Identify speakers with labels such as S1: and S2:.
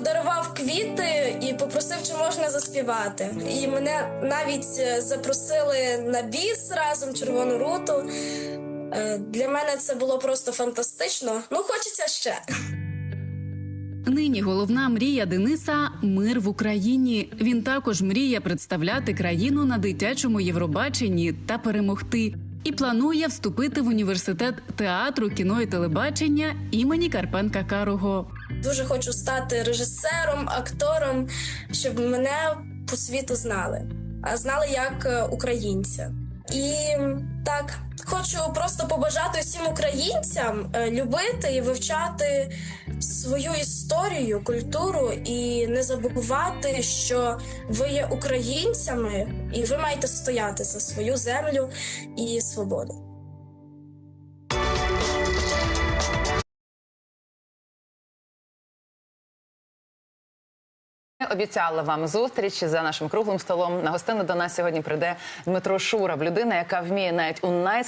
S1: подарував квіти і попросив, чи можна заспівати. І мене навіть е, запросили на біс разом червону руту. Е, Для мене це було просто фантастично. Ну, хочеться ще.
S2: Нині головна мрія Дениса мир в Україні. Він також мріє представляти країну на дитячому Євробаченні та перемогти. І планує вступити в університет театру, кіно і телебачення імені Карпенка Карого.
S1: Дуже хочу стати режисером, актором, щоб мене по світу знали, а знали як е, українця. І так, хочу просто побажати всім українцям е, любити і вивчати свою історію, культуру і не забувати, що ви є українцями, і ви маєте стояти за свою землю і свободу.
S3: Ми Обіцяли вам зустріч за нашим круглим столом. На гостину до нас сьогодні прийде Дмитро Шуров, людина, яка вміє навіть у най